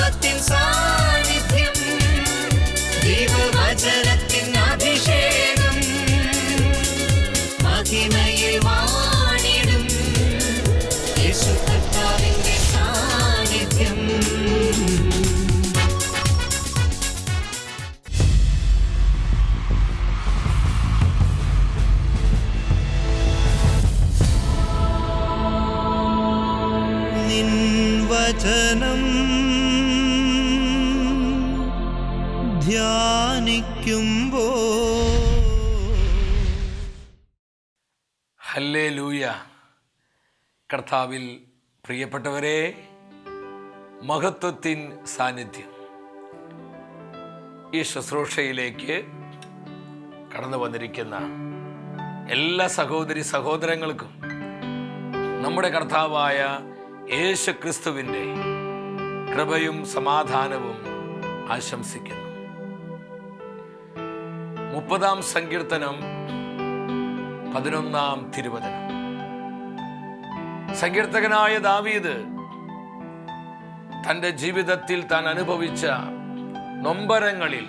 മഹത്വത്തിൻ സാന്നിധ്യം കർത്താവിൽ പ്രിയപ്പെട്ടവരെ മഹത്വത്തിൻ സാന്നിധ്യം. ഈ ശുശ്രൂഷയിലേക്ക് കടന്നു വന്നിരിക്കുന്ന എല്ലാ സഹോദരി സഹോദരങ്ങൾക്കും നമ്മുടെ കർത്താവായ യേശു ക്രിസ്തുവിന്റെ കൃപയും സമാധാനവും ആശംസിക്കുന്നു. മുപ്പതാം സങ്കീർത്തനം പതിനൊന്നാം തിരുവചനം. സങ്കീർത്തകനായ ദാവീദ് തന്റെ ജീവിതത്തിൽ താൻ അനുഭവിച്ച നൊമ്പരങ്ങളിൽ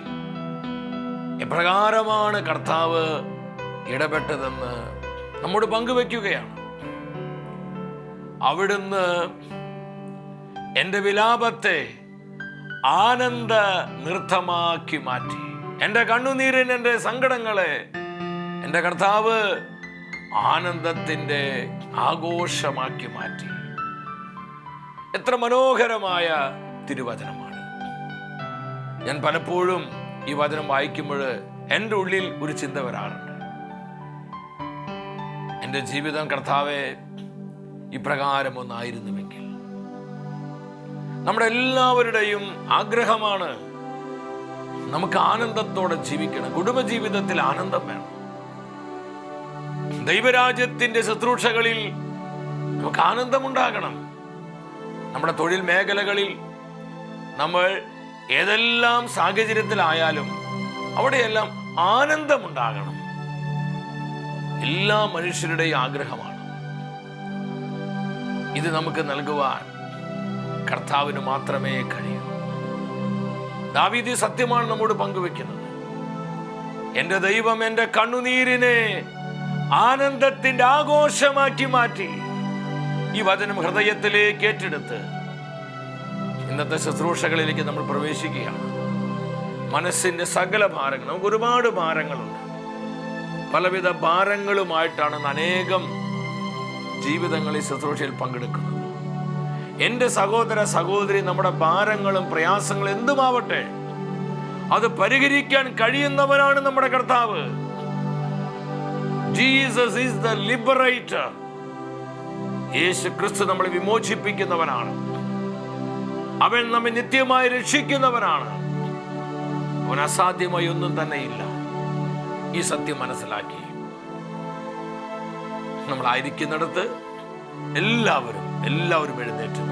എപ്രകാരമാണ് കർത്താവ് ഇടപെട്ടതെന്ന് നമ്മോട് പങ്കുവെക്കുകയാണ്. അവിടുന്ന് എന്റെ വിലാപത്തെ ആനന്ദ നൃത്തമാക്കി മാറ്റി. എന്റെ കണ്ണുനീരിന് എന്റെ സങ്കടങ്ങളെ എന്റെ കർത്താവ് ആനന്ദത്തിന്റെ ആഘോഷമാക്കി മാറ്റി. എത്ര മനോഹരമായ തിരുവചനമാണ്. ഞാൻ പലപ്പോഴും ഈ വചനം വായിക്കുമ്പോൾ എന്റെ ഉള്ളിൽ ഒരു ചിന്ത വരാറുണ്ട്. എന്റെ ജീവിതം കർത്താവെ ഇപ്രകാരം ഒന്നായിരുന്നുവെങ്കിൽ. നമ്മുടെ എല്ലാവരുടെയും ആഗ്രഹമാണ് നമുക്ക് ആനന്ദത്തോടെ ജീവിക്കണം. കുടുംബജീവിതത്തിൽ ആനന്ദം വേണം. ദൈവരാജ്യത്തിന്റെ ശുശ്രൂഷകളിൽ നമുക്ക് ആനന്ദമുണ്ടാകണം. നമ്മുടെ തൊഴിൽ മേഖലകളിൽ നമ്മൾ ഏതെല്ലാം സാഹചര്യത്തിലായാലും അവിടെയെല്ലാം ആനന്ദമുണ്ടാകണം. എല്ലാ മനുഷ്യരുടെയും ആഗ്രഹമാണ്. ഇത് നമുക്ക് നൽകുവാൻ കർത്താവിന് മാത്രമേ കഴിയൂ. ദാവീതി സത്യമാണ് നമ്മോട് പങ്കുവെക്കുന്നത്. എന്റെ ദൈവം എന്റെ കണ്ണുനീരിനെ ആനന്ദത്തിന്റെ ആഘോഷമാക്കി മാറ്റി ഈ വചനം ഹൃദയത്തിലേക്ക് ഏറ്റെടുത്ത് ഇന്നത്തെ ശുശ്രൂഷകളിലേക്ക് നമ്മൾ പ്രവേശിക്കുകയാണ്. മനസ്സിന്റെ സകല ഭാരങ്ങൾ നമുക്ക് ഒരുപാട് ഭാരങ്ങളുണ്ട്. പലവിധ ഭാരങ്ങളുമായിട്ടാണ് അനേകം ജീവിതങ്ങളിൽ ശുശ്രൂഷയിൽ പങ്കെടുക്കുന്നത്. എന്റെ സഹോദര സഹോദരി നമ്മുടെ ഭാരങ്ങളും പ്രയാസങ്ങളും എന്തുമാവട്ടെ അത് പരിഹരിക്കാൻ കഴിയുന്നവനാണ് നമ്മുടെ കർത്താവ്. Jesus is the liberator Yesu Kristu നമ്മളെ വിമോചിപ്പിക്കുന്നവനാണ്. അവൻ നമ്മെ നിത്യമായി രക്ഷിക്കുന്നവനാണ്. അവൻ അസാധ്യമായി ഒന്നും തന്നെ ഇല്ല ഈ സത്യം മനസ്സിലാക്കി. നമ്മളായിരിക്കുന്നിടത്ത് എല്ലാവരും എല്ലാവരും എഴുന്നേറ്റ്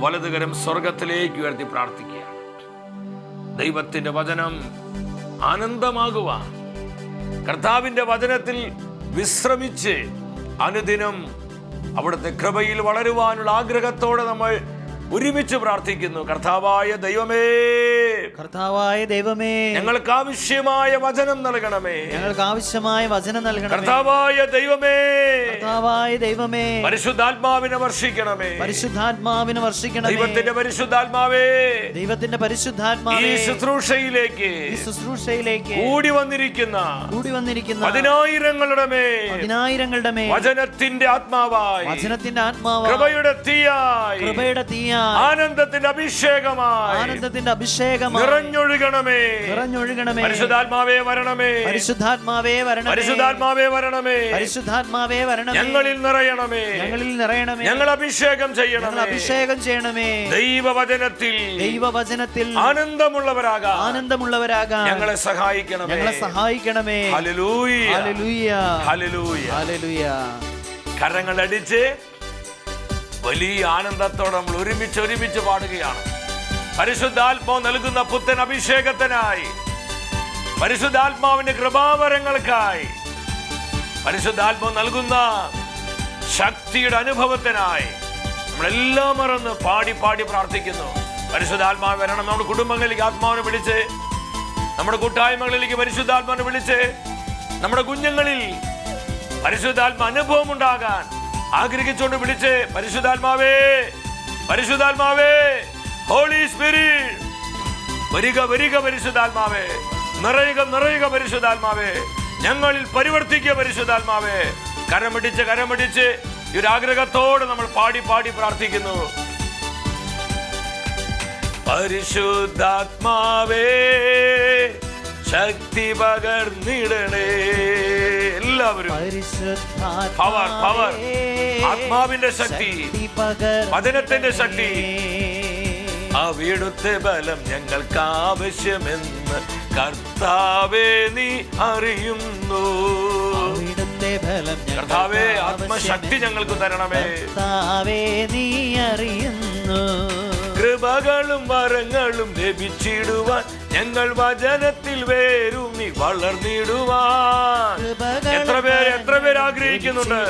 വലതുകരം സ്വർഗത്തിലേക്ക് ഉയർത്തി പ്രാർത്ഥിക്കുകയാണ്. ദൈവത്തിന്റെ വചനം ആനന്ദമാകുവാൻ കർത്താവിന്റെ വചനത്തിൽ വിശ്രമിച്ച് അനുദിനം അവിടുത്തെ കൃപയിൽ വളരുവാനുള്ള ആഗ്രഹത്തോടെ നമ്മൾ ഒരുമിച്ച് പ്രാർത്ഥിക്കുന്നു. കർത്താവായ ദൈവമേ. കർത്താവായ ദൈവമേ. ഞങ്ങൾക്ക് ആവശ്യമായ വചനം നൽകണമേ. ഞങ്ങൾക്ക് ആവശ്യമായ വചനം നൽകണം കർത്താവായ ദൈവമേ. കർത്താവായ ദൈവമേ. പരിശുദ്ധാത്മാവിനെ വർഷിക്കണമേ. പരിശുദ്ധാത്മാവിനെ വർഷിക്കണമേ. ദൈവത്തിന്റെ പരിശുദ്ധാത്മാവേ. ദൈവത്തിന്റെ ഈ പരിശുദ്ധാത്മാവേ ശുശ്രൂഷയിലേക്ക് ഈ ശുശ്രൂഷയിലേക്ക് കൂടി വന്നിരിക്കുന്ന കൂടി വന്നിരിക്കുന്ന പതിനായിരങ്ങളുടെ മേൽ പതിനായിരങ്ങളുടെ മേൽ വചനത്തിന്റെ ആത്മാവായി വചനത്തിന്റെ ആത്മാവായി കൃപയുടെ തീയായി കൃപയുടെ തീയ ആനന്ദത്തിന്റെ അഭിഷേകമായി ആനന്ദത്തിന്റെ അഭിഷേകമായി നിറഞ്ഞൊഴുകണമേ. നിറഞ്ഞൊഴുകണമേ. പരിശുദ്ധാത്മാവേ വരണമേ. പരിശുദ്ധാത്മാവേ വരണമേ. പരിശുദ്ധാത്മാവേ വരണമേ. പരിശുദ്ധാത്മാവേ വരണമേ. ഞങ്ങളിൽ നിറയണമേ. ഞങ്ങളിൽ നിറയണമേ. ഞങ്ങൾ അഭിഷേകം ഞങ്ങൾ അഭിഷേകം ചെയ്യണമേ. ദൈവവചനത്തിൽ ദൈവവചനത്തിൽ ആനന്ദമുള്ളവരാകാം. ആനന്ദമുള്ളവരാകാം. ഞങ്ങളെ സഹായിക്കണമേ. ഞങ്ങളെ സഹായിക്കണമേ. ഹല്ലേലൂയ. ഹല്ലേലൂയ. ഹല്ലേലൂയ. ഹല്ലേലൂയ. കരങ്ങളടിച്ച് വലിയ ആനന്ദത്തോടെ നമ്മൾ ഒരുമിച്ച് ഒരുമിച്ച് പാടുകയാണ്. പരിശുദ്ധാത്മാവ് നൽകുന്ന പുത്തൻ അഭിഷേകത്തിനായി പരിശുദ്ധാത്മാവിന്റെ കൃപാവരങ്ങൾക്കായി പരിശുദ്ധാത്മാവ് നൽകുന്ന ശക്തിയുടെ അനുഭവത്തിനായി നമ്മളെല്ലാം മറന്ന് പാടി പാടി പ്രാർത്ഥിക്കുന്നു. പരിശുദ്ധാത്മാവ് വരണം. നമ്മുടെ കുടുംബങ്ങളിലേക്ക് ആത്മാവിനെ വിളിച്ച് നമ്മുടെ കൂട്ടായ്മകളിലേക്ക് പരിശുദ്ധാത്മാവിനെ വിളിച്ച് നമ്മുടെ കുഞ്ഞുങ്ങളിൽ പരിശുദ്ധാത്മ അനുഭവം ഉണ്ടാകാൻ ആഗ്രഹിച്ചുകൊണ്ട് വിളിച്ച് പരിശുദ്ധാത്മാവേ പരിശുദ്ധാത്മാവേ ഹോളി സ്പിരിറ്റ് വരിക വരിക പരിശുദ്ധാത്മാവേ നിറയുക നിറയുക പരിശുദ്ധാത്മാവേ ഞങ്ങളിൽ പരിവർത്തിക്കുക പരിശുദ്ധാത്മാവേ. കരമടിച്ച് കരമടിച്ച് ഈ ഒരു ആഗ്രഹത്തോട് നമ്മൾ പാടി പാടി പ്രാർത്ഥിക്കുന്നു. പരിശുദ്ധാത്മാവേ ശക്തി പകർന്നിടണേ. എല്ലാവരും. Power power. ആത്മാവിന്റെ ശക്തി. വചനത്തിന്റെ ശക്തി. ആ അവിടുത്തെ ബലം ഞങ്ങൾക്ക് ആവശ്യമെന്ന് കർത്താവേ നീ അറിയുന്നു. കർത്താവേ ആത്മശക്തി ഞങ്ങൾക്ക് തരണമേ. കർത്താവേ നീ അറിയുന്നു. കൃപകളും വരങ്ങളും ലഭിച്ചിടുവാൻ ഞങ്ങൾ വചനത്തിൽ വേരും വളർന്നിടുവാൻ. എത്ര പേര് എത്ര പേര് ആഗ്രഹിക്കുന്നുണ്ട്?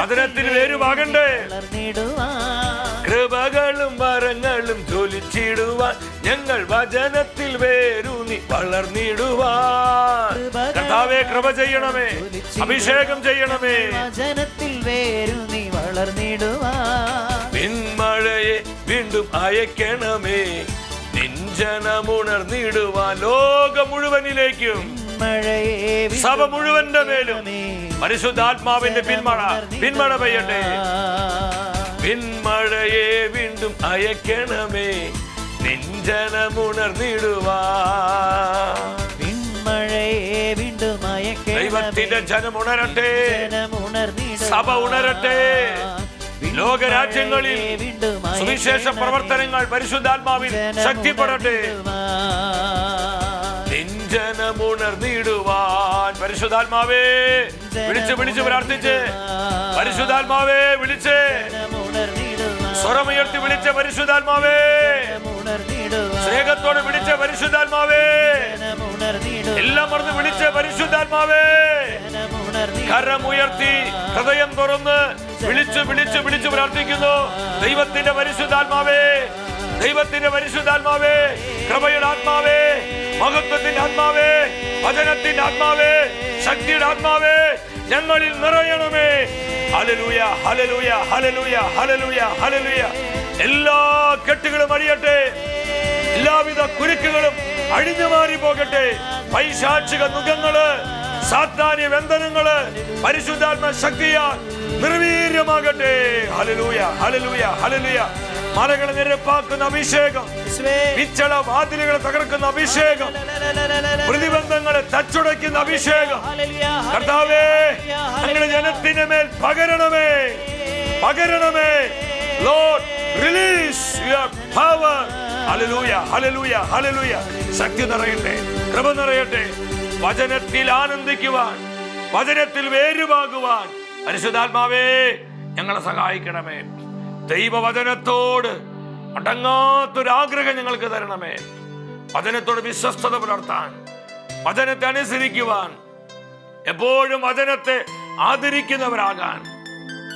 വചനത്തിൽ വേരുവാകണ്ടേ കൃപകളും വരങ്ങളും ജ്വലിച്ചിടുവാൻ ഞങ്ങൾ വചനത്തിൽ വേരൂന്നി വളർന്നിടുവാൻ. കഥാവേ കൃപ ചെയ്യണമേ. അഭിഷേകം ചെയ്യണമേ. വചനത്തിൽ വേരൂന്നി വളർന്നിടുവാൻ. വീണ്ടും അയക്കണമേ. നിഞ്ചനമുണർന്നിടുവാൻ ലോകം മുഴുവനിലേക്കും. സഭ മുഴുവന്റെ മേലും. പരിശുദ്ധാത്മാവിന്റെ പിന്മഴ പിന്മഴ പെയ്യട്ടെ. പിന്മഴയെ വീണ്ടും അയക്കണമേ. നെഞ്ചനമുണർന്നിടുവാൻ പിന്മഴയെ വീണ്ടും അയക്കണമേ. ദൈവത്തിന്റെ ജനം ഉണരട്ടെ. ജനമുണർന്നിടുവാൻ. സഭ ഉണരട്ടെ. ലോകരാജ്യങ്ങളിൽ സുവിശേഷ പ്രവർത്തനങ്ങൾ പരിശുദ്ധാത്മാവിൽ ശക്തിപ്പെടട്ടെ ജനമുണർന്നിടുവാൻ. പരിശുദ്ധാത്മാവേ വിളിച്ച് വിളിച്ച് പ്രാർത്ഥിച്ച് പരിശുദ്ധാത്മാവേ വിളിച്ച്. സ്വരമുയർത്തി വിളിച്ച പരിശുദ്ധാത്മാവേ. സ്നേഹത്തോടെ വിളിച്ച പരിശുദ്ധാത്മാവേ. എല്ലാം മറന്ന് വിളിച്ച പരിശുദ്ധാത്മാവേ. കരമുയർത്തി ഹൃദയം തുറന്ന് വിളിച്ചു വിളിച്ചു വിളിച്ചു പ്രാർത്ഥിക്കുന്നു. ദൈവത്തിന്റെ പരിശുദ്ധാത്മാവേ ദൈവത്തിന്റെ പരിശുദ്ധാത്മാവേ കൃപയുടെ ആത്മാവേ മഹത്വത്തിന്റെ ആത്മാവേ വചനത്തിന്റെ ആത്മാവേ ശക്തിയുടെ ആത്മാവേ ഞങ്ങളിൽ നിറയണമേ. ഹലലൂയ ഹലലൂയ ഹലലൂയ ഹലലൂയ ഹലലൂയ എല്ലാ കെട്ടുകളും അഴിയട്ടെ എല്ലാവിധ കുരുക്കുകളും അഴിഞ്ഞു മാറി പോകട്ടെ പൈശാചിക മുഖങ്ങൾ സാത്താന്യ ബന്ധനങ്ങൾ പരിശുദ്ധാത്മ ശക്തിയാൽ നിർവീര്യമാകട്ടെ. ഹലലൂയ ഹലലൂയ ഹലലൂയ മലകളെ നിരപ്പാക്കുന്ന അഭിഷേകം. പിച്ചള വാതിലുകളെ തകർക്കുന്ന അഭിഷേകം. പ്രതിബന്ധങ്ങളെ തച്ചുടയ്ക്കുന്ന അഭിഷേകം. കർത്താവേ അങ്ങനെ ജനത്തിന്റെ മേൽ പകരണമേ. പകരണമേ. Lord release your power hallelujah hallelujah hallelujah. ശക്തി നിറയട്ടെ കൃപ നിറയട്ടെ. വചനത്തിൽ ആനന്ദിക്കുവാൻ വചനത്തിൽ വേരുവാകുവാൻ പരിശുദ്ധാത്മാവേ ഞങ്ങളെ സഹായിക്കണമേ. ദൈവവചനത്തോട് അടങ്ങാത്തൊരാഗ്രഹം ഞങ്ങൾക്ക് തരണമേ. വചനത്തോട് വിശ്വസ്തത പുലർത്താൻ വചനത്തെ അനുസരിക്കുവാൻ എപ്പോഴും വചനത്തെ ആദരിക്കുന്നവരാകാൻ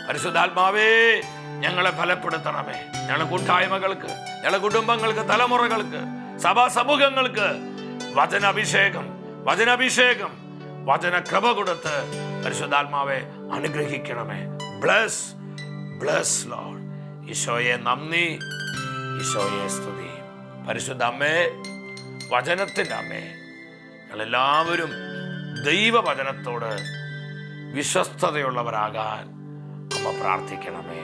പരിശുദ്ധാത്മാവേ ഞങ്ങളെ ഫലപ്പെടുത്തണമേ. ഞങ്ങളെ കൂട്ടായ്മകൾക്ക് ഞങ്ങളെ കുടുംബങ്ങൾക്ക് തലമുറകൾക്ക് സഭാ സമൂഹങ്ങൾക്ക് വചനാഭിഷേകം വചനാഭിഷേകം വചന കൃപ കൊടുത്ത് പരിശുദ്ധാത്മാവെ അനുഗ്രഹിക്കണമേ. ബ്ലസ് ബ്ലസ് ലോഡ് ഈശോയെ നന്ദി ഈശോയെ സ്തുതി. പരിശുദ്ധ അമ്മേ വചനത്തിന്റെ അമ്മേ ഞങ്ങളെല്ലാവരും ദൈവവചനത്തോട് വിശ്വസ്തതയുള്ളവരാകാൻ അമ്മ പ്രാർത്ഥിക്കണമേ.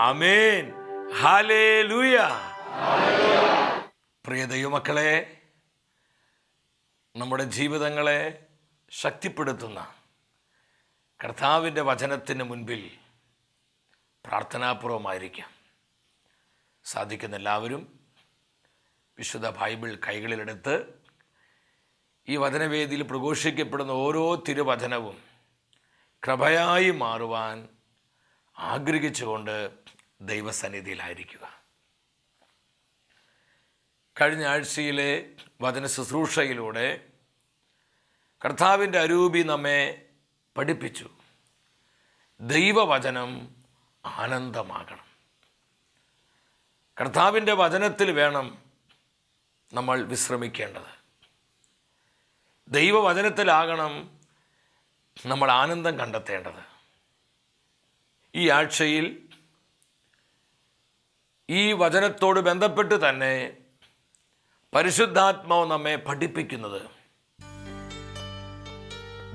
അമേൻ ഹാലേലൂയ പ്രിയ ദൈവമക്കളെ നമ്മുടെ ജീവിതങ്ങളെ ശക്തിപ്പെടുത്തുന്ന കർത്താവിന്റെ വചനത്തിന് മുൻപിൽ പ്രാർത്ഥനാപൂർവമായിരിക്കാം. സാധിക്കുന്ന എല്ലാവരും വിശുദ്ധ ബൈബിൾ കൈകളിലെടുത്ത് ഈ വചനവേദിയിൽ പ്രഘോഷിക്കപ്പെടുന്ന ഓരോ തിരുവചനവും കൃപയായി മാറുവാൻ ആഗ്രഹിച്ചുകൊണ്ട് ദൈവസന്നിധിയിലായിരിക്കുക. കഴിഞ്ഞ ആഴ്ചയിലെ വചന ശുശ്രൂഷയിലൂടെ കർത്താവിന്റെ അരൂപി നമ്മെ പഠിപ്പിച്ചു. ദൈവവചനം ആനന്ദമാകണം. കർത്താവിന്റെ വചനത്തിൽ വേണം നമ്മൾ വിശ്രമിക്കേണ്ടത്. ദൈവവചനത്തിലാകണം നമ്മൾ ആനന്ദം കണ്ടെത്തേണ്ടത്. ഈ ആഴ്ചയിൽ ഈ വചനത്തോട് ബന്ധപ്പെട്ട് തന്നെ പരിശുദ്ധാത്മാവ് നമ്മെ പഠിപ്പിക്കുന്നത്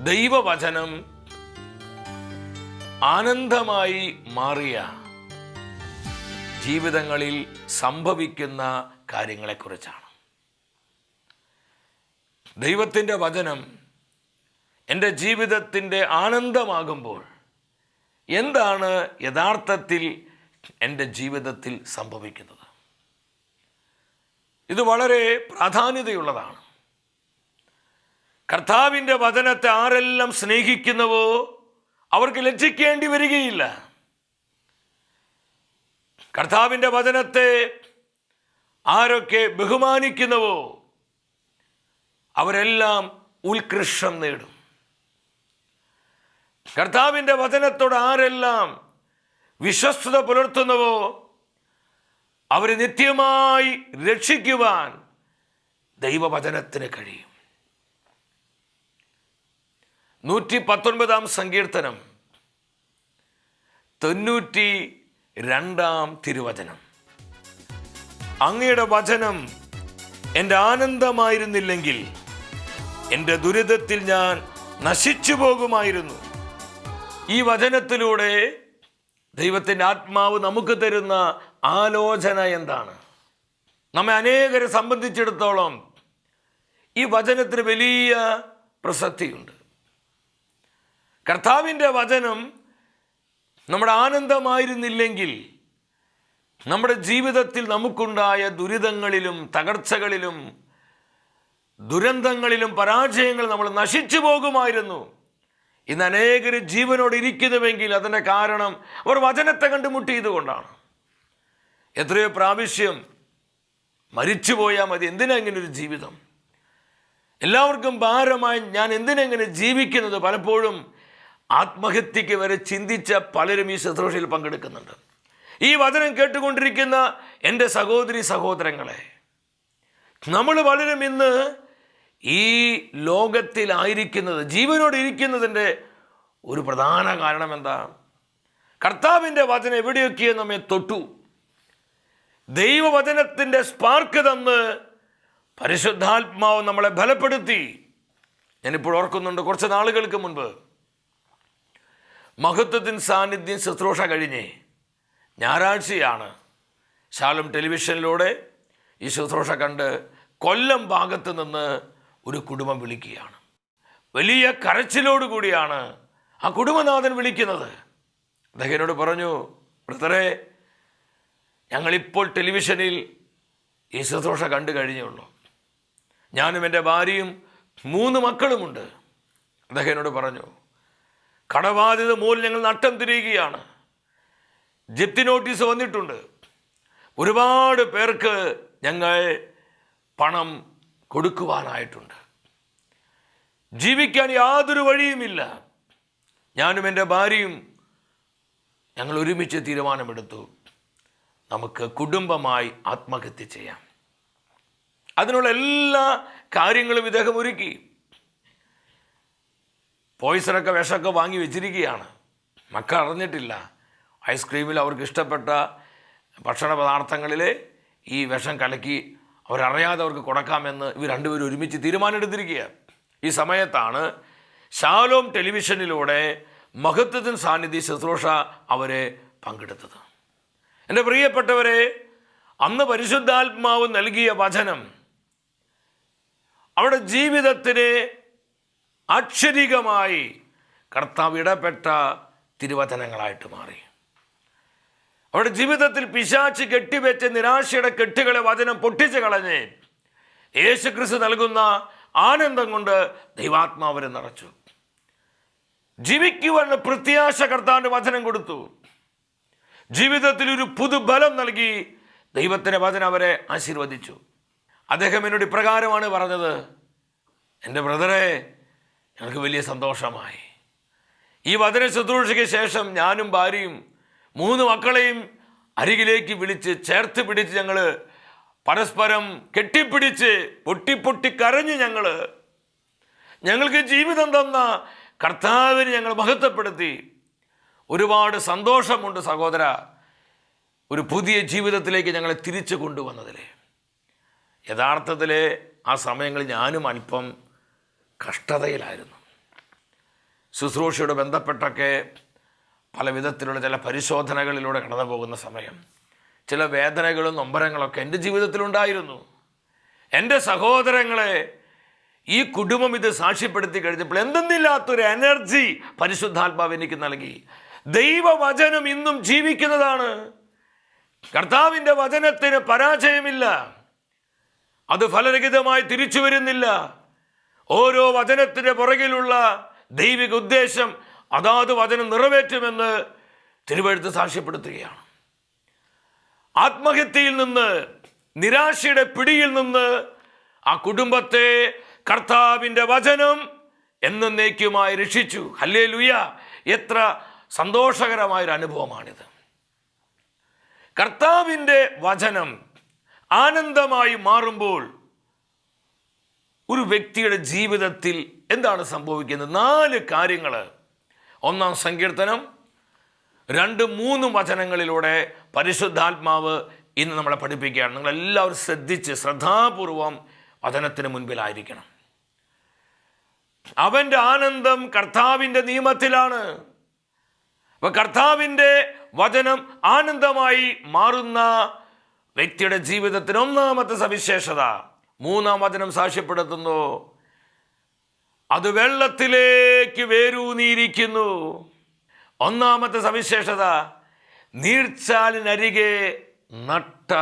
ദൈവവചനം ആനന്ദമായി മാറിയ ജീവിതങ്ങളിൽ സംഭവിക്കുന്ന കാര്യങ്ങളെക്കുറിച്ചാണ്. ദൈവത്തിന്റെ വചനം എന്റെ ജീവിതത്തിന്റെ ആനന്ദമാകുമ്പോൾ എന്താണ് യഥാർത്ഥത്തിൽ എന്റെ ജീവിതത്തിൽ സംഭവിക്കുന്നത്? ഇത് വളരെ പ്രാധാന്യതയുള്ളതാണ്. കർത്താവിന്റെ വചനത്തെ ആരെല്ലാം സ്നേഹിക്കുന്നുവോ അവർക്ക് ലജ്ജിക്കേണ്ടി വരികയില്ല. കർത്താവിന്റെ വചനത്തെ ആരൊക്കെ ബഹുമാനിക്കുന്നുവോ അവരെല്ലാം ഉത്കൃഷ്ടം നേടും. കർത്താവിന്റെ വചനത്തോട് ആരെല്ലാം വിശ്വസ്തത പുലർത്തുന്നുവോ അവർ നിത്യമായി രക്ഷിക്കുവാൻ ദൈവവചനത്തിന് കഴിയും. നൂറ്റി പത്തൊൻപതാം സങ്കീർത്തനം. തൊണ്ണൂറ്റി രണ്ടാം തിരുവചനം. അങ്ങയുടെ വചനം എന്റെ ആനന്ദമായിരുന്നില്ലെങ്കിൽ എന്റെ ദുരിതത്തിൽ ഞാൻ നശിച്ചു പോകുമായിരുന്നു ഈ വചനത്തിലൂടെ ദൈവത്തിന്റെ ആത്മാവ് നമുക്ക് തരുന്ന ആലോചന എന്താണ്? നമ്മെ അനേകരെ സംബന്ധിച്ചിടത്തോളം ഈ വചനത്തിന് വലിയ പ്രസക്തിയുണ്ട്. കർത്താവിന്റെ വചനം നമ്മുടെ ആനന്ദമായിരുന്നില്ലെങ്കിൽ നമ്മുടെ ജീവിതത്തിൽ നമുക്കുണ്ടായ ദുരിതങ്ങളിലും തകർച്ചകളിലും ദുരന്തങ്ങളിലും പരാജയങ്ങൾ നമ്മൾ നശിച്ചു പോകുമായിരുന്നു. ഇന്ന് അനേകർ ജീവനോട് ഇരിക്കുന്നുവെങ്കിൽ അതിന്റെ കാരണം അവർ വചനത്തെ കണ്ടുമുട്ടിയതുകൊണ്ടാണ് എത്രയോ പ്രാവശ്യം മരിച്ചു പോയാൽ മതി. എന്തിനാ ഇങ്ങനെ ഒരു ജീവിതം? എല്ലാവർക്കും ഭാരമായി ഞാൻ എന്തിനെങ്ങനെ ജീവിക്കുന്നത്? പലപ്പോഴും ആത്മഹത്യക്ക് വരെ ചിന്തിച്ച പലരും ഈ ശുശ്രൂഷയിൽ പങ്കെടുക്കുന്നുണ്ട്. ഈ വചനം കേട്ടുകൊണ്ടിരിക്കുന്ന എന്റെ സഹോദരി സഹോദരങ്ങളെ നമ്മൾ പലരും ഇന്ന് ഈ ലോകത്തിലായിരിക്കുന്നത് ജീവനോട് ഇരിക്കുന്നതിന്റെ ഒരു പ്രധാന കാരണം എന്താ? കർത്താവിന്റെ വചനം എവിടെയൊക്കെയോ നമ്മെ തൊട്ടു. ദൈവവചനത്തിന്റെ സ്പാർക്ക് തന്ന് പരിശുദ്ധാത്മാവ് നമ്മളെ ബലപ്പെടുത്തി. ഞാനിപ്പോൾ ഓർക്കുന്നുണ്ട് കുറച്ച് നാളുകൾക്ക് മുൻപ് മഹത്വത്തിൻ സാന്നിധ്യം ശുശ്രൂഷ കഴിഞ്ഞ് ഞായറാഴ്ചയാണ് ശാലം ടെലിവിഷനിലൂടെ ഈ ശുശ്രൂഷ കണ്ട് കൊല്ലം ഭാഗത്ത് നിന്ന് ഒരു കുടുംബം വിളിക്കുകയാണ്. വലിയ കരച്ചിലോട് കൂടിയാണ് ആ കുടുംബനാഥൻ വിളിക്കുന്നത്. അദ്ദേഹനോട് പറഞ്ഞു ബ്രദറെ ഞങ്ങളിപ്പോൾ ടെലിവിഷനിൽ ഈ ശുശ്രൂഷ കണ്ടു കഴിഞ്ഞുള്ളൂ ഞാനും എന്റെ ഭാര്യയും മൂന്ന് മക്കളുമുണ്ട്. അദ്ദേഹനോട് പറഞ്ഞു കടബാധ്യത മൂല്യങ്ങൾ ഞങ്ങൾ നട്ടം തിരിയുകയാണ്. ജപ്തി നോട്ടീസ് വന്നിട്ടുണ്ട്. ഒരുപാട് പേർക്ക് ഞങ്ങൾ പണം കൊടുക്കുവാനായിട്ടുണ്ട്. ജീവിക്കാൻ യാതൊരു വഴിയുമില്ല. ഞാനും എന്റെ ഭാര്യയും ഞങ്ങൾ ഒരുമിച്ച് തീരുമാനമെടുത്തു. നമുക്ക് കുടുംബമായി ആത്മഹത്യ ചെയ്യാം. അതിനുള്ള എല്ലാ കാര്യങ്ങളും ഇദ്ദേഹം ഒരുക്കി. പോയിസണൊക്കെ വിഷമൊക്കെ വാങ്ങി വെച്ചിരിക്കുകയാണ്. മക്കൾ അറിഞ്ഞിട്ടില്ല. ഐസ്ക്രീമിൽ അവർക്ക് ഇഷ്ടപ്പെട്ട ഭക്ഷണ പദാർത്ഥങ്ങളിൽ ഈ വിഷം കലക്കി അവരറിയാതെ അവർക്ക് കൊടുക്കാമെന്ന് ഇവർ രണ്ടുപേരും ഒരുമിച്ച് തീരുമാനമെടുത്തിരിക്കുക ഈ സമയത്താണ് ശാലോം ടെലിവിഷനിലൂടെ മഹത്വത്തിൻ സാന്നിധ്യ ശുശ്രൂഷ അവരെ പങ്കെടുത്തത്. എന്റെ പ്രിയപ്പെട്ടവരെ അന്ന് പരിശുദ്ധാത്മാവ് നൽകിയ വചനം അവിടെ ജീവിതത്തിന് അക്ഷരികമായി കർത്താവ് ഇടപെട്ട തിരുവചനങ്ങളായിട്ട് മാറി. അവരുടെ ജീവിതത്തിൽ പിശാച്ച് കെട്ടിവെച്ച് നിരാശയുടെ കെട്ടുകളെ വചനം പൊട്ടിച്ചു കളഞ്ഞ് യേശു ക്രിസ്തു നൽകുന്ന ആനന്ദം കൊണ്ട് ദൈവാത്മാവരെ നിറച്ചു. ജീവിക്കുവാനുള്ള പ്രത്യാശ കർത്താവിന്റെ വചനം കൊടുത്തു. ജീവിതത്തിൽ ഒരു പുതുബലം നൽകി ദൈവത്തിന്റെ വചനം അവരെ ആശീർവദിച്ചു. അദ്ദേഹം എന്നോട് ഇപ്രകാരമാണ് പറഞ്ഞത് എന്റെ ബ്രദറെ ഞങ്ങൾക്ക് വലിയ സന്തോഷമായി. ഈ വചന ശുശ്രൂഷയ്ക്ക് ശേഷം ഞാനും ഭാര്യയും മൂന്ന് മക്കളെയും അരികിലേക്ക് വിളിച്ച് ചേർത്ത് പിടിച്ച് ഞങ്ങൾ പരസ്പരം കെട്ടിപ്പിടിച്ച് പൊട്ടി പൊട്ടി കരഞ്ഞ് ഞങ്ങൾ ഞങ്ങൾക്ക് ജീവിതം തന്ന കർത്താവിനെ ഞങ്ങൾ മഹത്വപ്പെടുത്തി. ഒരുപാട് സന്തോഷമുണ്ട് സഹോദര ഒരു പുതിയ ജീവിതത്തിലേക്ക് ഞങ്ങളെ തിരിച്ചു കൊണ്ടുവന്നതിൽ യഥാർത്ഥത്തിൽ ആ സമയങ്ങളിൽ ഞാനും അല്പം കഷ്ടതയിലായിരുന്നു. ശുശ്രൂഷയോട് ബന്ധപ്പെട്ടൊക്കെ പല വിധത്തിലുള്ള ചില പരിശോധനകളിലൂടെ കടന്നു പോകുന്ന സമയം. ചില വേദനകളും നൊമ്പരങ്ങളൊക്കെ എന്റെ ജീവിതത്തിലുണ്ടായിരുന്നു. എന്റെ സഹോദരങ്ങളെ ഈ കുടുംബം ഇത് സാക്ഷ്യപ്പെടുത്തി കഴിഞ്ഞപ്പോൾ എന്തെന്നില്ലാത്തൊരു എനർജി പരിശുദ്ധാത്മാവ് എനിക്ക് നൽകി. ദൈവവചനം ഇന്നും ജീവിക്കുന്നതാണ്. കർത്താവിന്റെ വചനത്തിന് പരാജയമില്ല. അത് ഫലരഹിതമായി തിരിച്ചു വരുന്നില്ല. ഓരോ വചനത്തിന്റെ പുറകിലുള്ള ദൈവിക ഉദ്ദേശം അതാത് വചനം നിറവേറ്റുമെന്ന് തിരുവഴുത്ത് സാക്ഷ്യപ്പെടുത്തുകയാണ്. ആത്മഹത്യയിൽ നിന്ന് നിരാശയുടെ പിടിയിൽ നിന്ന് ആ കുടുംബത്തെ കർത്താവിന്റെ വചനം എന്നേക്കുമായി രക്ഷിച്ചു. ഹല്ലേ ലുയ എത്ര സന്തോഷകരമായൊരു അനുഭവമാണിത്. കർത്താവിന്റെ വചനം ആനന്ദമായി മാറുമ്പോൾ ഒരു വ്യക്തിയുടെ ജീവിതത്തിൽ എന്താണ് സംഭവിക്കുന്നത്? നാല് കാര്യങ്ങൾ ഒന്നാം സങ്കീർത്തനം രണ്ട് മൂന്ന് വചനങ്ങളിലൂടെ പരിശുദ്ധാത്മാവ് ഇന്ന് നമ്മളെ പഠിപ്പിക്കുകയാണ്. നിങ്ങളെല്ലാവരും ശ്രദ്ധിച്ച് ശ്രദ്ധാപൂർവം വചനത്തിന് മുൻപിലായിരിക്കണം. അവന്റെ ആനന്ദം കർത്താവിന്റെ നിയമത്തിലാണ്. അപ്പം കർത്താവിന്റെ വചനം ആനന്ദമായി മാറുന്ന വ്യക്തിയുടെ ജീവിതത്തിന് ഒന്നാമത്തെ സവിശേഷത മൂന്നാം വചനം സാക്ഷ്യപ്പെടുത്തുന്നു. അത് വെള്ളത്തിലേക്ക് വേരൂന്നിയിരിക്കുന്നു. ഒന്നാമത്തെ സവിശേഷത നീർച്ചാലിനരികെ നട്ട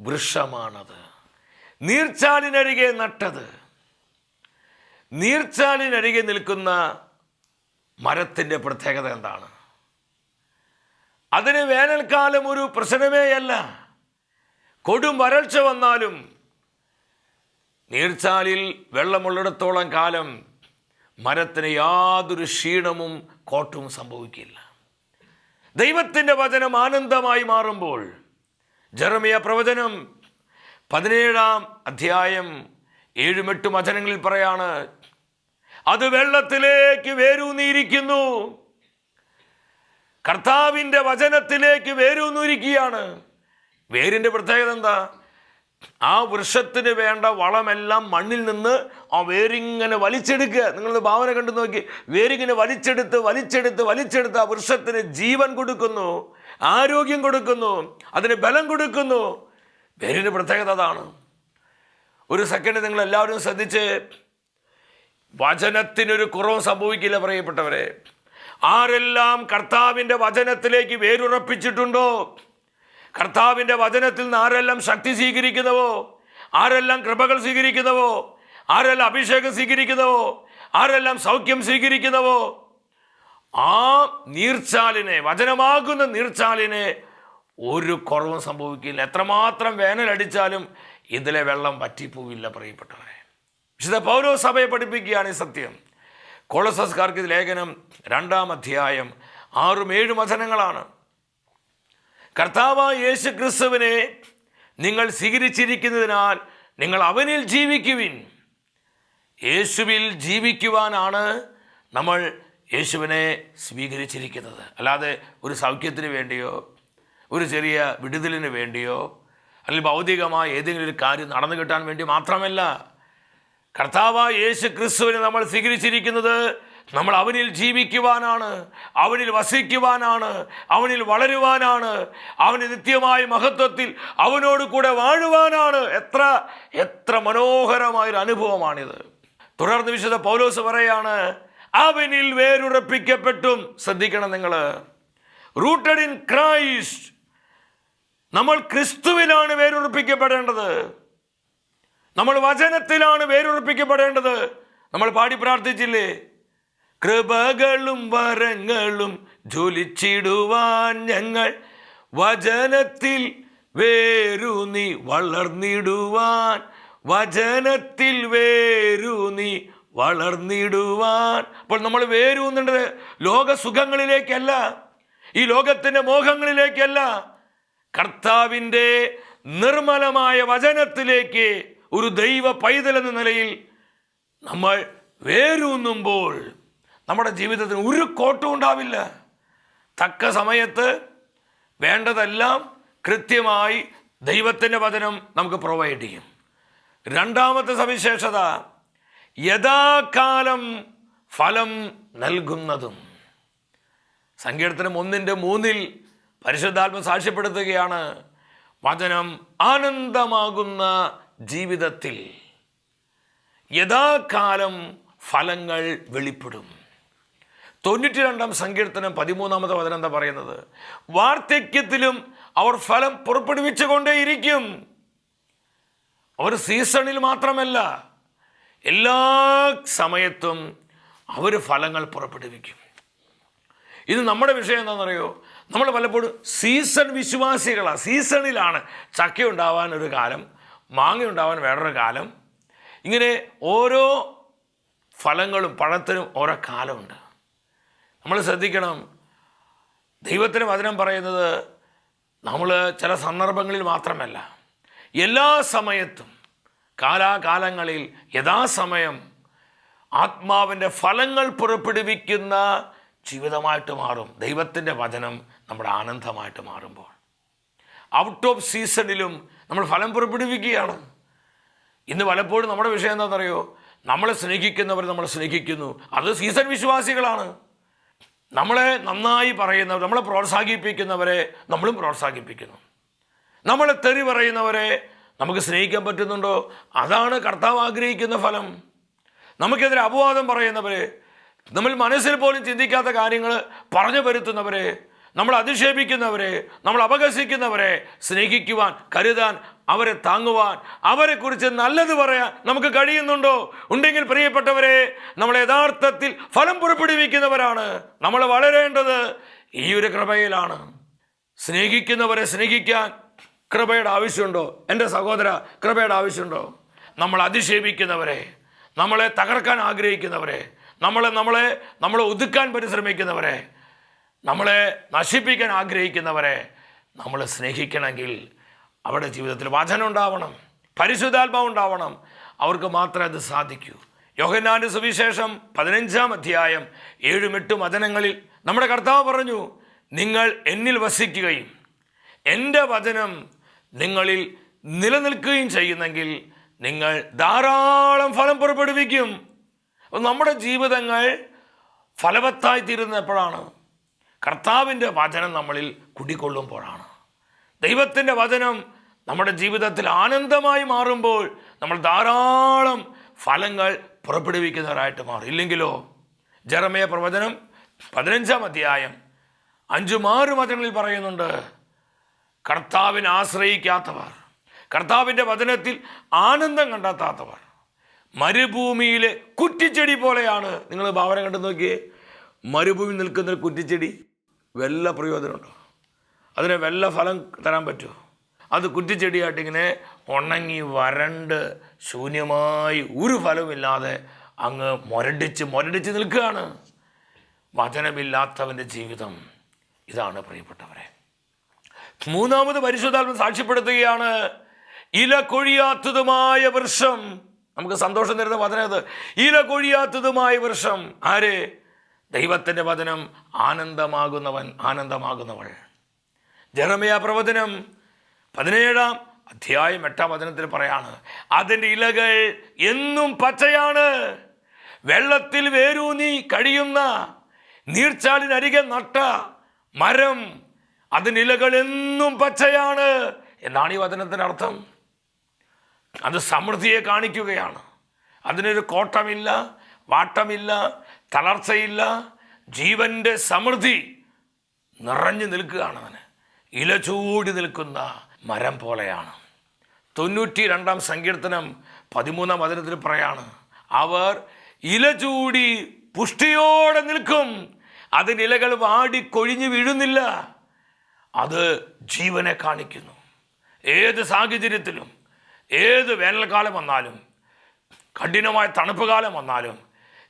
വൃക്ഷമാണത്. നീർച്ചാലിനരികെ നട്ടത്. നീർച്ചാലിനരികെ നിൽക്കുന്ന മരത്തിന്റെ പ്രത്യേകത എന്താണ്? അതിന് വേനൽക്കാലം ഒരു പ്രശ്നമേയല്ല. കൊടും വരൾച്ച വന്നാലും നീർച്ചാലിൽ വെള്ളമുള്ളിടത്തോളം കാലം മരത്തിന് യാതൊരു ക്ഷീണവും കോട്ടവും സംഭവിക്കില്ല. ദൈവത്തിന്റെ വചനം ആനന്ദമായി മാറുമ്പോൾ ജെറമിയ പ്രവചനം പതിനേഴാം അധ്യായം ഏഴും എട്ടും വചനങ്ങളിൽ പറയാണ് അത് വെള്ളത്തിലേക്ക് വേരൂന്നിയിരിക്കുന്നു. കർത്താവിന്റെ വചനത്തിലേക്ക് വേരൂന്നിരിക്കുകയാണ് വേരിന്റെ പ്രത്യേകത എന്താ? ആ വൃക്ഷത്തിന് വേണ്ട വളമെല്ലാം മണ്ണിൽ നിന്ന് ആ വേരിങ്ങനെ വലിച്ചെടുക്കുക. നിങ്ങളുടെ ഭാവന കണ്ടു നോക്കി. വേരിങ്ങനെ വലിച്ചെടുത്ത് വലിച്ചെടുത്ത് വലിച്ചെടുത്ത് ആ വൃക്ഷത്തിന് ജീവൻ കൊടുക്കുന്നു ആരോഗ്യം കൊടുക്കുന്നു അതിന് ബലം കൊടുക്കുന്നു. വേരിന്റെ പ്രത്യേകത അതാണ്. ഒരു സെക്കൻഡ് നിങ്ങൾ എല്ലാവരും ശ്രദ്ധിച്ച്. വചനത്തിനൊരു കുറവും സംഭവിക്കില്ല പറയപ്പെട്ടവരെ ആരെല്ലാം കർത്താവിന്റെ വചനത്തിലേക്ക് വേരുറപ്പിച്ചിട്ടുണ്ടോ? കർത്താവിന്റെ വചനത്തിൽ നിന്ന് ആരെല്ലാം ശക്തി സ്വീകരിക്കുന്നവോ? ആരെല്ലാം കൃപകൾ സ്വീകരിക്കുന്നവോ? ആരെല്ലാം അഭിഷേകം സ്വീകരിക്കുന്നവോ? ആരെല്ലാം സൗഖ്യം സ്വീകരിക്കുന്നവോ? ആ നീർച്ചാലിനെ വചനമാകുന്ന നീർച്ചാലിനെ ഒരു കുറവും സംഭവിക്കില്ല. എത്രമാത്രം വേനലടിച്ചാലും ഇതിലെ വെള്ളം വറ്റിപ്പോവില്ല പ്രിയപ്പെട്ടവരെ. വിശുദ്ധ പൗരവ സഭയെ പഠിപ്പിക്കുകയാണ് ഈ സത്യം. കോളസസ്കാർക്ക് ലേഖനം രണ്ടാം അധ്യായം ആറും ഏഴും വചനങ്ങളാണ്. കർത്താവായ യേശു ക്രിസ്തുവിനെ നിങ്ങൾ സ്വീകരിച്ചിരിക്കുന്നതിനാൽ നിങ്ങൾ അവനിൽ ജീവിക്കുവിൻ. യേശുവിൽ ജീവിക്കുവാനാണ് നമ്മൾ യേശുവിനെ സ്വീകരിച്ചിരിക്കുന്നത്. അല്ലാതെ ഒരു സൗഖ്യത്തിന് വേണ്ടിയോ ഒരു ചെറിയ വിടുതലിന് വേണ്ടിയോ അല്ലെങ്കിൽ ഭൗതികമായ ഏതെങ്കിലും ഒരു കാര്യം നടന്നു കിട്ടാൻ വേണ്ടി മാത്രമല്ല കർത്താവായ യേശു ക്രിസ്തുവിനെ നമ്മൾ സ്വീകരിച്ചിരിക്കുന്നത് നമ്മൾ അവനിൽ ജീവിക്കുവാനാണ് അവനിൽ വസിക്കുവാനാണ് അവനിൽ വളരുവാനാണ് അവന് നിത്യമായ മഹത്വത്തിൽ അവനോട് കൂടെ വാഴുവാനാണ്. എത്ര എത്ര മനോഹരമായൊരു അനുഭവമാണിത്. തുടർന്ന് വിശുദ്ധ പൗലോസ് പറയാണ് അവനിൽ വേരുറപ്പിക്കപ്പെട്ടും. ശ്രദ്ധിക്കണം നിങ്ങൾ. റൂട്ടഡ് ഇൻ ക്രൈസ്റ്റ് നമ്മൾ ക്രിസ്തുവിലാണ് വേരുറപ്പിക്കപ്പെടേണ്ടത്. നമ്മൾ വചനത്തിലാണ് വേരുറപ്പിക്കപ്പെടേണ്ടത്. നമ്മൾ പാടി പ്രാർത്ഥിച്ചില്ലേ? കൃപകളും വരങ്ങളും ജ്വലിച്ചിടുവാൻ ഞങ്ങൾ വചനത്തിൽ വേരൂന്നി വളർന്നിടുവാൻ വചനത്തിൽ വേരൂന്നി വളർന്നിടുവാൻ. അപ്പോൾ നമ്മൾ വേരൂന്നുണ്ടത് ലോകസുഖങ്ങളിലേക്കല്ല ഈ ലോകത്തിന്റെ മോഹങ്ങളിലേക്കല്ല. കർത്താവിന്റെ നിർമ്മലമായ വചനത്തിലേക്ക് ഒരു ദൈവ പൈതൽ എന്ന നിലയിൽ നമ്മൾ വേരൂന്നുമ്പോൾ നമ്മുടെ ജീവിതത്തിന് ഒരു കോട്ടം ഉണ്ടാവില്ല. തക്ക സമയത്ത് വേണ്ടതെല്ലാം കൃത്യമായി ദൈവത്തിന്റെ വചനം നമുക്ക് പ്രൊവൈഡ് ചെയ്യും. രണ്ടാമത്തെ സവിശേഷത യഥാകാലം ഫലം നൽകുന്നതും. സങ്കീർത്തനം ഒന്നിന്റെ മൂന്നിൽ പരിശുദ്ധാത്മ സാക്ഷ്യപ്പെടുത്തുകയാണ് വചനം ആനന്ദമാകുന്ന ജീവിതത്തിൽ യഥാകാലം ഫലങ്ങൾ വെളിപ്പെടും. തൊണ്ണൂറ്റി രണ്ടാം സങ്കീർത്തനം പതിമൂന്നാമത്തെ വചനം എന്താ പറയുന്നത്? വാർദ്ധക്യത്തിലും അവർ ഫലം പുറപ്പെടുവിച്ചുകൊണ്ടേയിരിക്കും. അവർ സീസണിൽ മാത്രമല്ല എല്ലാ സമയത്തും അവർ ഫലങ്ങൾ പുറപ്പെടുവിക്കും. ഇത് നമ്മുടെ വിഷയം എന്താണെന്നറിയോ? നമ്മൾ പലപ്പോഴും സീസൺ വിശ്വാസികളാണ് സീസണിലാണ് ചക്ക ഉണ്ടാവാൻ ഒരു കാലം മാങ്ങ ഉണ്ടാവാൻ വേറൊരു കാലം. ഇങ്ങനെ ഓരോ ഫലങ്ങളും പഴത്തിനും ഓരോ കാലമുണ്ട്. നമ്മൾ ശ്രദ്ധിക്കണം. ദൈവത്തിന് വചനം പറയുന്നത് നമ്മൾ ചില സന്ദർഭങ്ങളിൽ മാത്രമല്ല എല്ലാ സമയത്തും കാലാകാലങ്ങളിൽ യഥാസമയം ആത്മാവിന്റെ ഫലങ്ങൾ പുറപ്പെടുവിക്കുന്ന ജീവിതമായിട്ട് മാറും. ദൈവത്തിന്റെ വചനം നമ്മുടെ ആനന്ദമായിട്ട് മാറുമ്പോൾ. ഔട്ട് ഓഫ് സീസണിലും നമ്മൾ ഫലം പുറപ്പെടുവിക്കുകയാണ്. ഇന്ന് പലപ്പോഴും നമ്മുടെ വിഷയം എന്താണെന്നറിയോ? നമ്മളെ സ്നേഹിക്കുന്നവർ നമ്മളെ സ്നേഹിക്കുന്നു. അത് സീസൺ വിശ്വാസികളാണ്. നമ്മളെ നന്നായി പറയുന്നവർ നമ്മളെ പ്രോത്സാഹിപ്പിക്കുന്നവരെ നമ്മളും പ്രോത്സാഹിപ്പിക്കുന്നു. നമ്മളെ തെറി പറയുന്നവരെ നമുക്ക് സ്നേഹിക്കാൻ പറ്റുന്നുണ്ടോ? അതാണ് കർത്താവ് ആഗ്രഹിക്കുന്ന ഫലം. നമുക്കെതിരെ അപവാദം പറയുന്നവരെ നമ്മൾ മനസ്സിൽ പോലും ചിന്തിക്കാത്ത കാര്യങ്ങൾ പറഞ്ഞു വരുത്തുന്നവരെ നമ്മൾ അധിക്ഷേപിക്കുന്നവരെ നമ്മൾ അപകസിക്കുന്നവരെ സ്നേഹിക്കുവാൻ കരുതാൻ അവരെ താങ്ങുവാൻ അവരെക്കുറിച്ച് നല്ലത് പറയാൻ നമുക്ക് കഴിയുന്നുണ്ടോ? ഉണ്ടെങ്കിൽ പ്രിയപ്പെട്ടവരെ നമ്മൾ യഥാർത്ഥത്തിൽ ഫലം പുറപ്പെടുവിക്കുന്നവരാണ്. നമ്മൾ വളരേണ്ടത് ഈ ഒരു കൃപയിലാണ്. സ്നേഹിക്കുന്നവരെ സ്നേഹിക്കാൻ കൃപയുടെ ആവശ്യമുണ്ടോ? എന്റെ സഹോദര കൃപയുടെ ആവശ്യമുണ്ടോ? നമ്മൾ അധിക്ഷേപിക്കുന്നവരെ നമ്മളെ തകർക്കാൻ ആഗ്രഹിക്കുന്നവരെ നമ്മളെ നമ്മളെ നമ്മളെ ഒതുക്കാൻ പരിശ്രമിക്കുന്നവരെ നമ്മളെ നശിപ്പിക്കാൻ ആഗ്രഹിക്കുന്നവരെ നമ്മൾ സ്നേഹിക്കണമെങ്കിൽ അവരുടെ ജീവിതത്തിൽ വചനം ഉണ്ടാവണം പരിശുദ്ധാത്മാവ് ഉണ്ടാവണം. അവർക്ക് മാത്രമേ അത് സാധിക്കൂ. യോഹന്നാന്റെ സുവിശേഷം പതിനഞ്ചാം അധ്യായം ഏഴും എട്ടും വചനങ്ങളിൽ നമ്മുടെ കർത്താവ് പറഞ്ഞു നിങ്ങൾ എന്നിൽ വസിക്കുകയും എന്റെ വചനം നിങ്ങളിൽ നിലനിൽക്കുകയും ചെയ്യുന്നെങ്കിൽ നിങ്ങൾ ധാരാളം ഫലം പുറപ്പെടുവിക്കും. നമ്മുടെ ജീവിതങ്ങൾ ഫലവത്തായി തീരുന്ന എപ്പോഴാണ്? കർത്താവിന്റെ വചനം നമ്മളിൽ കുടികൊള്ളുമ്പോഴാണ്. ദൈവത്തിന്റെ വചനം നമ്മുടെ ജീവിതത്തിൽ ആനന്ദമായി മാറുമ്പോൾ നമ്മൾ ധാരാളം ഫലങ്ങൾ പുറപ്പെടുവിക്കുന്നവരായിട്ട് മാറും. ഇല്ലെങ്കിലോ? ജറമയ പ്രവചനം പതിനഞ്ചാം അധ്യായം അഞ്ചും ആറ് വചനങ്ങളിൽ പറയുന്നുണ്ട് കർത്താവിനെ ആശ്രയിക്കാത്തവർ കർത്താവിന്റെ വചനത്തിൽ ആനന്ദം കണ്ടെത്താത്തവർ മരുഭൂമിയിലെ കുറ്റിച്ചെടി പോലെയാണ്. നിങ്ങൾ ഭാവന കണ്ടു നോക്കിയേ മരുഭൂമി നിൽക്കുന്ന കുറ്റിച്ചെടി വല്ല പ്രയോജനമുണ്ടോ? അതിന് വല്ല ഫലം തരാൻ പറ്റുമോ? അത് കുറ്റിച്ചെടിയായിട്ട് ഇങ്ങനെ ഉണങ്ങി വരണ്ട് ശൂന്യമായി ഒരു ഫലവുമില്ലാതെ അങ്ങ് മുരടിച്ച് മുരടിച്ച് നിൽക്കുകയാണ്. വചനമില്ലാത്തവന്റെ ജീവിതം. ഇതാണ് പ്രിയപ്പെട്ടവരെ. മൂന്നാമത് പരിശുദ്ധാത്മ സാക്ഷ്യപ്പെടുത്തുകയാണ്. ഇല കൊഴിയാത്തതുമായ വൃക്ഷം. നമുക്ക് സന്തോഷം തരുന്ന വചനം അത്. ഇല കൊഴിയാത്തതുമായ വൃക്ഷം. ആര്? ദൈവത്തിന്റെ വചനം. ആനന്ദമാകുന്നവൻ ആനന്ദമാകുന്നവൾ. ജെറമയ പ്രവചനം പതിനേഴാം അധ്യായം എട്ടാം വചനത്തിൽ പറയാണ് അതിന്റെ ഇലകൾ എന്നും പച്ചയാണ്. വെള്ളത്തിൽ വേരൂന്നി കഴിയുന്ന നീർച്ചാലിനരികെ നട്ട മരം അതിന്റെ ഇലകൾ എന്നും പച്ചയാണ്. എന്നാണ് ഈ വചനത്തിന്റെ അർത്ഥം. അത് സമൃദ്ധിയെ കാണിക്കുകയാണ്. അതിനൊരു കോട്ടമില്ല വാട്ടമില്ല തളർച്ചയില്ല. ജീവന്റെ സമൃദ്ധി നിറഞ്ഞു നിൽക്കുകയാണ് അവന് ഇല ചൂടി നിൽക്കുന്ന മരം പോലെയാണ്. തൊണ്ണൂറ്റി രണ്ടാം സങ്കീർത്തനം പതിമൂന്നാം വചനത്തിൽ പറയാണ് അവർ ഇല ചൂടി പുഷ്ടിയോടെ നിൽക്കും. അതിന് ഇലകൾ വാടി കൊഴിഞ്ഞു വീഴുന്നില്ല. അത് ജീവനെ കാണിക്കുന്നു. ഏത് സാഹചര്യത്തിലും ഏത് വേനൽക്കാലം വന്നാലും കഠിനമായ തണുപ്പ് കാലം വന്നാലും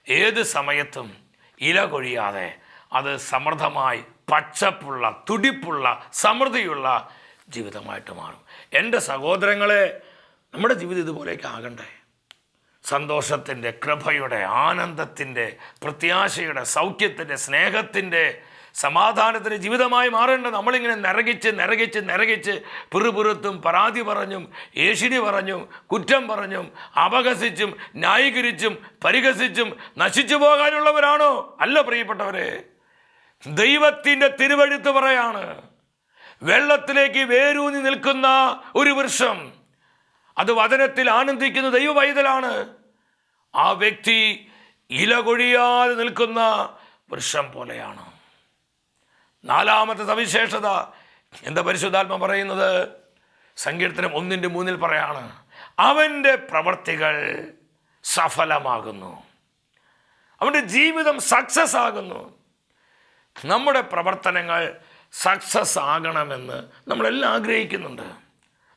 ഏത് സമയത്തും ഇല കൊഴിയാതെ അത് സമൃദ്ധമായി പച്ചപ്പുള്ള തുടിപ്പുള്ള സമൃദ്ധിയുള്ള ജീവിതമായിട്ട് മാറും. എന്റെ സഹോദരങ്ങളെ നമ്മുടെ ജീവിതം ഇതുപോലെയൊക്കെ ആകണ്ടേ? സന്തോഷത്തിന്റെ കൃപയുടെ ആനന്ദത്തിന്റെ പ്രത്യാശയുടെ സൗഖ്യത്തിന്റെ സ്നേഹത്തിന്റെ സമാധാനത്തിന്റെ ജീവിതമായി മാറേണ്ടത് നമ്മളിങ്ങനെ നിറകിച്ച് നിറകിച്ച് നിറകിച്ച് പിറുപിറുത്തും പരാതി പറഞ്ഞും ഏഷിണി പറഞ്ഞും കുറ്റം പറഞ്ഞും അപഹസിച്ചും ന്യായീകരിച്ചും പരിഹസിച്ചും നശിച്ചു പോകാനുള്ളവരാണോ? അല്ല പ്രിയപ്പെട്ടവരെ. ദൈവത്തിന്റെ തിരുവഴുത്ത് പറയാണ് വെള്ളത്തിലേക്ക് വേരൂന്നി നിൽക്കുന്ന ഒരു വൃക്ഷം അത് വചനത്തിൽ ആനന്ദിക്കുന്ന ദൈവവൈതലാണ്. ആ വ്യക്തി ഇലകൊഴിയാതെ നിൽക്കുന്ന വൃക്ഷം പോലെയാണ്. നാലാമത്തെ സവിശേഷത എന്താ പരിശുദ്ധാത്മ പറയുന്നത്? സങ്കീർത്തനം ഒന്നിന്റെ മൂന്നിൽ പറയാണ് അവന്റെ പ്രവർത്തികൾ സഫലമാകുന്നു. അവന്റെ ജീവിതം സക്സസ് ആകുന്നു. നമ്മുടെ പ്രവർത്തനങ്ങൾ സക്സസ് ആകണമെന്ന് നമ്മളെല്ലാം ആഗ്രഹിക്കുന്നുണ്ട്.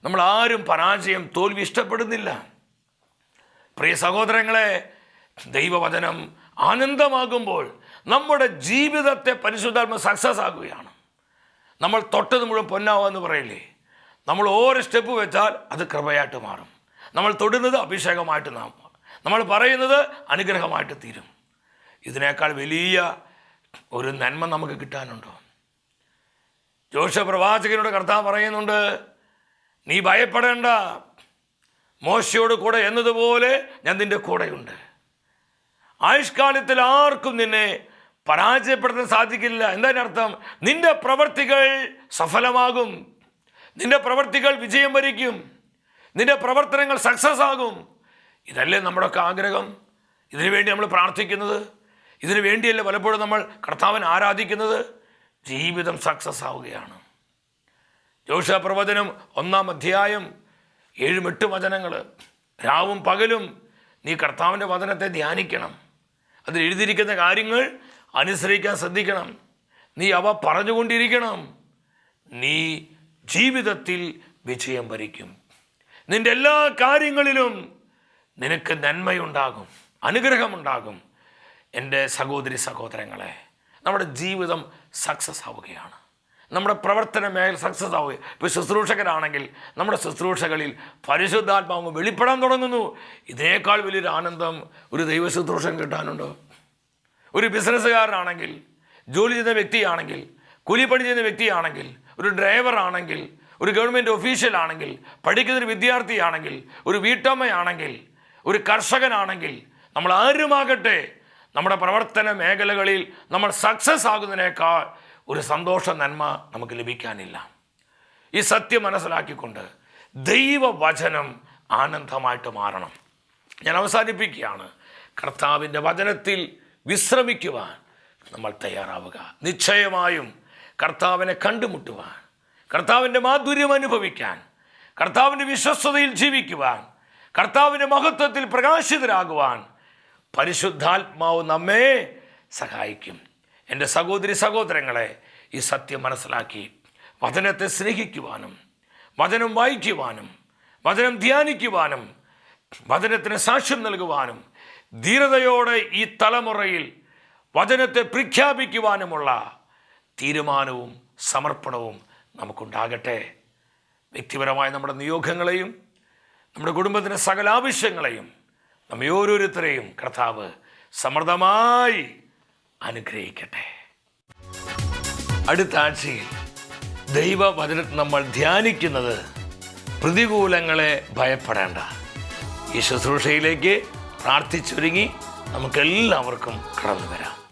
നമ്മൾ ആരും പരാജയം തോൽവി ഇഷ്ടപ്പെടുന്നില്ല. പ്രിയ സഹോദരങ്ങളെ ദൈവവചനം ആനന്ദമാകുമ്പോൾ നമ്മുടെ ജീവിതത്തെ പരിശുദ്ധാത്മ സക്സസ് ആകുകയാണ്. നമ്മൾ തൊട്ടത് മുഴുവൻ പൊന്നാവുക എന്ന് പറയില്ലേ? നമ്മൾ ഓരോ സ്റ്റെപ്പ് വെച്ചാൽ അത് കൃപയായിട്ട് മാറും. നമ്മൾ തൊടുന്നത് അഭിഷേകമായിട്ട് നാം. നമ്മൾ പറയുന്നത് അനുഗ്രഹമായിട്ട് തീരും. ഇതിനേക്കാൾ വലിയ ഒരു നന്മ നമുക്ക് കിട്ടാനുണ്ടോ? ജോഷ പ്രവാചകനോട് കർത്താവ് പറയുന്നുണ്ട് നീ ഭയപ്പെടേണ്ട. മോശയോട് കൂടെ എന്നതുപോലെ ഞാൻ നിന്റെ കൂടെയുണ്ട്. ആയുഷ്കാലത്തിൽ ആർക്കും നിന്നെ പരാജയപ്പെടുത്താൻ സാധിക്കില്ല. എന്താണ് അർത്ഥം? നിന്റെ പ്രവർത്തികൾ സഫലമാകും. നിന്റെ പ്രവർത്തികൾ വിജയം വരിക്കും. നിന്റെ പ്രവർത്തനങ്ങൾ സക്സസ് ആകും. ഇതല്ലേ നമ്മുടെയൊക്കെ ആഗ്രഹം? ഇതിനുവേണ്ടി നമ്മൾ പ്രാർത്ഥിക്കുന്നത്? ഇതിനു വേണ്ടിയല്ലേ പലപ്പോഴും നമ്മൾ കർത്താവിനെ ആരാധിക്കുന്നത്? ജീവിതം സക്സസ് ആവുകയാണ്. ജോഷ പ്രവചനം ഒന്നാം അധ്യായം ഏഴും എട്ട് വചനങ്ങൾ രാവും പകലും നീ കർത്താവിന്റെ വചനത്തെ ധ്യാനിക്കണം. അതിൽ എഴുതിയിരിക്കുന്ന കാര്യങ്ങൾ അനുസരിക്കാൻ ശ്രദ്ധിക്കണം. നീ അവ പറഞ്ഞുകൊണ്ടിരിക്കണം. നീ ജീവിതത്തിൽ വിജയം ഭരിക്കും നിന്റെ എല്ലാ കാര്യങ്ങളിലും നിനക്ക് നന്മയുണ്ടാകും അനുഗ്രഹമുണ്ടാകും. എന്റെ സഹോദരി സഹോദരങ്ങളെ നമ്മുടെ ജീവിതം സക്സസ് ആവുകയാണ്. നമ്മുടെ പ്രവർത്തന മേഖല സക്സസ് ആവുക. ഇപ്പോൾ ശുശ്രൂഷകരാണെങ്കിൽ നമ്മുടെ ശുശ്രൂഷകളിൽ പരിശുദ്ധാത്മാവ് വെളിപ്പെടാൻ തുടങ്ങുന്നു. ഇതിനേക്കാൾ വലിയൊരു ആനന്ദം ഒരു ദൈവ ശുശ്രൂഷൻ കിട്ടാനുണ്ടോ? ഒരു ബിസിനസ്സുകാരനാണെങ്കിൽ ജോലി ചെയ്യുന്ന വ്യക്തിയാണെങ്കിൽ കൂലിപ്പണി ചെയ്യുന്ന വ്യക്തിയാണെങ്കിൽ ഒരു ഡ്രൈവർ ആണെങ്കിൽ ഒരു ഗവൺമെന്റ് ഒഫീഷ്യൽ ആണെങ്കിൽ പഠിക്കുന്ന ഒരു വിദ്യാർത്ഥിയാണെങ്കിൽ ഒരു വീട്ടമ്മയാണെങ്കിൽ ഒരു കർഷകനാണെങ്കിൽ നമ്മൾ ആരുമാകട്ടെ നമ്മുടെ പ്രവർത്തന മേഖലകളിൽ നമ്മൾ സക്സസ് ആകുന്നതിനേക്കാൾ ഒരു സന്തോഷ നന്മ നമുക്ക് ലഭിക്കാനില്ല. ഈ സത്യം മനസ്സിലാക്കിക്കൊണ്ട് ദൈവവചനം ആനന്ദമായിട്ട് മാറണം. ഞാൻ അവസാനിപ്പിക്കുകയാണ്. കർത്താവിന്റെ വചനത്തിൽ വിശ്രമിക്കുവാൻ നമ്മൾ തയ്യാറാവുക. നിശ്ചയമായും കർത്താവിനെ കണ്ടുമുട്ടുവാൻ കർത്താവിന്റെ മാധുര്യം അനുഭവിക്കാൻ കർത്താവിന്റെ വിശ്വസ്തതയിൽ ജീവിക്കുവാൻ കർത്താവിന്റെ മഹത്വത്തിൽ പ്രകാശിതരാകുവാൻ പരിശുദ്ധാത്മാവ് നമ്മെ സഹായിക്കും. എന്റെ സഹോദരി സഹോദരങ്ങളെ ഈ സത്യം മനസ്സിലാക്കി വചനത്തെ സ്നേഹിക്കുവാനും വചനം വായിക്കുവാനും വചനം ധ്യാനിക്കുവാനും വചനത്തിന് സാക്ഷ്യം നൽകുവാനും ധീരതയോടെ ഈ തലമുറയിൽ വചനത്തെ പ്രഖ്യാപിക്കുവാനുമുള്ള തീരുമാനവും സമർപ്പണവും നമുക്കുണ്ടാകട്ടെ. വ്യക്തിപരമായ നമ്മുടെ നിയോഗങ്ങളെയും നമ്മുടെ കുടുംബത്തിന്റെ സകല ആവശ്യങ്ങളെയും നമ്മെ ഓരോരുത്തരെയും കർത്താവ് സമൃദ്ധമായി അനുഗ്രഹിക്കട്ടെ. അടുത്ത ആഴ്ചയിൽ ദൈവവചനത്തിൽ നമ്മൾ ധ്യാനിക്കുന്നത് പ്രതികൂലങ്ങളെ ഭയപ്പെടേണ്ട. ഈ ശുശ്രൂഷയിലേക്ക് പ്രാർത്ഥിച്ചൊരുങ്ങി നമുക്കെല്ലാവർക്കും കടന്നു വരാം.